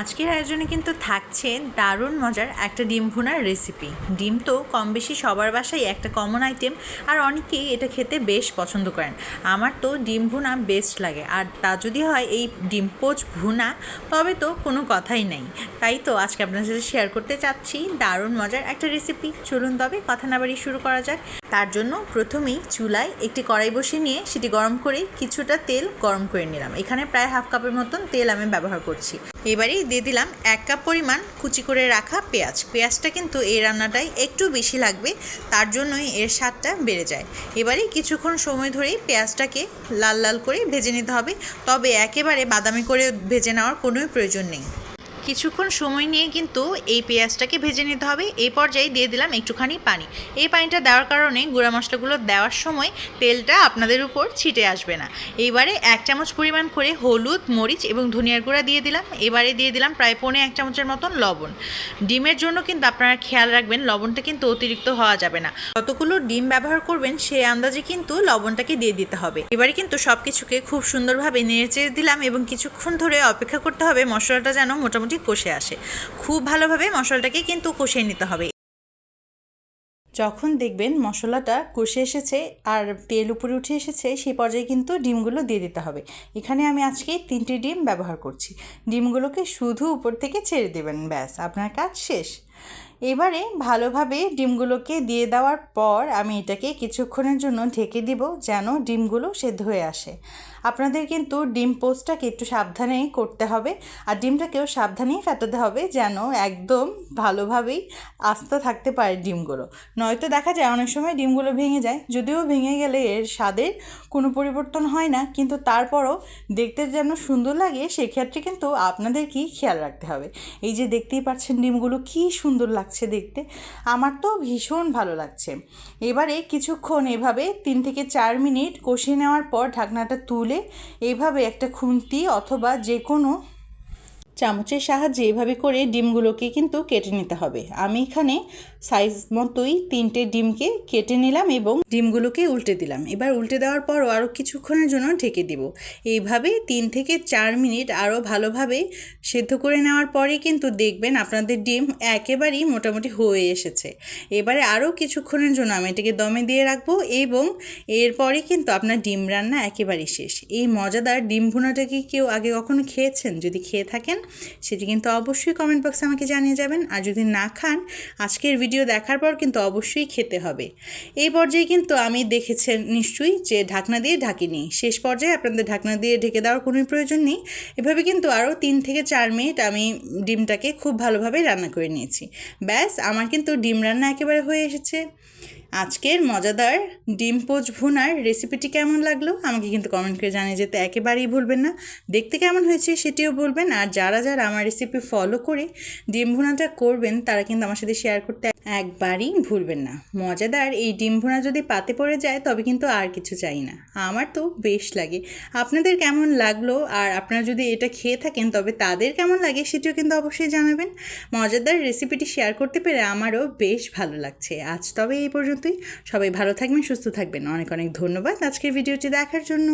আজকের আয়োজনে কিন্তু থাকছে দারুণ মজার একটা ডিম ভুনার রেসিপি ডিম তো কম বেশি সবার বাসায় একটা কমন আইটেম আর অনেকেই এটা খেতে বেশ পছন্দ করেন। আমার তো ডিম ভুনা বেস্ট লাগে, আর তা যদি হয় এই ডিম পোচ ভুনা, তবে তো কোনো কথাই নেই। তাই তো আজকে আপনার সাথে শেয়ার করতে চাচ্ছি দারুণ মজার একটা রেসিপি চলুন তবে কথা না বাড়িয়ে শুরু করা যাক। তার জন্য প্রথমেই চুলায় একটি কড়াই বসিয়ে নিয়ে সেটি গরম করে কিছুটা তেল গরম করে নিলাম। এখানে প্রায় হাফ কাপের মতন তেল আমি ব্যবহার করছি। এবারেই দিয়ে দিলাম এক কাপ পরিমাণ কুচি করে রাখা পেঁয়াজ। পেঁয়াজটা কিন্তু এই রান্নাটাই একটু বেশি লাগবে, তার জন্যই এর স্বাদটা বেড়ে যায়। এবারে কিছুক্ষণ সময় ধরেই পেঁয়াজটাকে লাল লাল করে ভেজে নিতে হবে, তবে একেবারে বাদামি করে ভেজে নেওয়ার কোনোই প্রয়োজন নেই। কিছুক্ষণ সময় নিয়ে কিন্তু এই পেঁয়াজটাকে ভেজে নিতে হবে। এই পর্যায়ে দিয়ে দিলাম একটুখানি পানি। এই পানিটা দেওয়ার কারণে গুঁড়া মশলাগুলো দেওয়ার সময় তেলটা আপনাদের উপর ছিটে আসবে না। এইবারে এক চামচ পরিমাণ করে হলুদ, মরিচ এবং ধনিয়ার গুঁড়া দিয়ে দিলাম। এবারে দিয়ে দিলাম প্রায় পৌনে এক চামচের মতন লবণ। ডিমের জন্য কিন্তু আপনারা খেয়াল রাখবেন, লবণটা কিন্তু অতিরিক্ত হওয়া যাবে না। কতগুলো ডিম ব্যবহার করবেন, সেই আন্দাজে কিন্তু লবণটাকে দিয়ে দিতে হবে। এবারে কিন্তু সব কিছুকে খুব সুন্দরভাবে নেড়েচেড়ে দিলাম এবং কিছুক্ষণ ধরে অপেক্ষা করতে হবে। মশলাটা যেন মোটামুটি কষে আসে। খুব ভালোভাবে মশলাটাকে কিন্তু কষিয়ে নিতে হবে। যখন দেখবেন মশলাটা কষে এসেছে আর তেল উপরে উঠে এসেছে সেই পর্যায়ে কিন্তু ডিমগুলো দিয়ে দিতে হবে। এখানে আমি আজকে তিনটি ডিম ব্যবহার করছি। ডিমগুলোকে শুধু উপর থেকে ছেড়ে দেবেন, ব্যাস। আপনার কাজ শেষ। এবারে ভালোভাবে ডিমগুলোকে দিয়ে দেওয়ার পর আমি এটাকে কিছুক্ষণের জন্য ঢেকে দিব যেন ডিমগুলো সেদ্ধ হয়ে আসে। আপনাদের কিন্তু ডিম পোস্টটাকে একটু সাবধানেই করতে হবে আর ডিমটাকেও সাবধানেই ফেটাতে হবে যেন একদম ভালোভাবেই আস্ত থাকতে পারে ডিমগুলো। নয়তো দেখা যায় অনেক সময় ডিমগুলো ভেঙে যায়, যদিও ভেঙে গেলে এর স্বাদের কোনো পরিবর্তন হয় না, কিন্তু তারপরও দেখতে যেন সুন্দর লাগে, সেক্ষেত্রে কিন্তু আপনাদেরকেই খেয়াল রাখতে হবে। এই যে দেখতেই পাচ্ছেন ডিমগুলো কী সুন্দর লাগছে দেখতে। আমার তো ভীষণ ভালো লাগছে। এবারে কিছুক্ষণ এভাবে তিন থেকে চার মিনিট কষিয়ে নেওয়ার পর ঢাকনাটা তুলে এভাবে একটা খুন্তি অথবা যে কোনো চামচের সাহায্যে এভাবে করে ডিমগুলোকে কিন্তু কেটে নিতে হবে। আমি এখানে সাইজ মতোই তিনটে ডিমকে কেটে নিলাম এবং ডিমগুলোকে উল্টে দিলাম। এবার উল্টে দেওয়ার পরও আরও কিছুক্ষণের জন্য ঢেকে দিব। এইভাবে তিন থেকে চার মিনিট আরও ভালোভাবে সেদ্ধ করে নেওয়ার পরে কিন্তু দেখবেন আপনাদের ডিম একেবারেই মোটামুটি হয়ে এসেছে। এবারে আরও কিছুক্ষণের জন্য আমি এটাকে দমে দিয়ে রাখব এবং এরপরে কিন্তু আপনার ডিম রান্না একেবারেই শেষ। এই মজাদার ডিম ভুনাটা কি কেউ আগে কখনো খেয়েছেন? যদি খেয়ে থাকেন সেটি কিন্তু অবশ্যই কমেন্ট বক্সে আমাকে জানিয়ে যাবেন। আর যদি না খান, আজকের ভিডিও দেখার পর কিন্তু অবশ্যই খেতে হবে। এই পর্যায়ে কিন্তু আমি দেখেছেন নিশ্চয়ই যে ঢাকনা দিয়ে ঢাকিনি। শেষ পর্যায়ে আপনাদের ঢাকনা দিয়ে ঢেকে দেওয়ার কোনো প্রয়োজন নেই। এভাবে কিন্তু আরও তিন থেকে চার মিনিট আমি ডিমটাকে খুব ভালোভাবে রান্না করে নিয়েছি। ব্যাস, আমার কিন্তু ডিম রান্না একেবারে হয়ে এসেছে। আজকের মজাদার ডিম পোচ ভুনার রেসিপিটি কেমন লাগল? আমাকে কিন্তু কমেন্ট করে জানিয়ে যেতে একেবারেই ভুলবেন না। দেখতে কেমন হয়েছে সেটিও বলবেন। আর যারা যারা আমার রেসিপি ফলো করে ডিম ভুনাটা করবেন, তারা কিন্তু আমার সাথে শেয়ার করতে একবারই ভুলবেন না। মজাদার এই ডিম ভুনা যদি পাতে পড়ে যায়, তবে কিন্তু আর কিছু চাই না। আমার তো বেশ লাগে। আপনাদের কেমন লাগল? আর আপনারা যদি এটা খেয়ে থাকেন, তবে তাদের কেমন লাগে সেটিও কিন্তু অবশ্যই জানাবেন। মজাদার রেসিপিটি শেয়ার করতে পেরে আমারও বেশ ভালো লাগছে। আজ তবে এই পর্যন্তই। সবাই ভালো থাকবেন সুস্থ থাকবেন। অনেক অনেক ধন্যবাদ আজকের ভিডিওটি দেখার জন্য।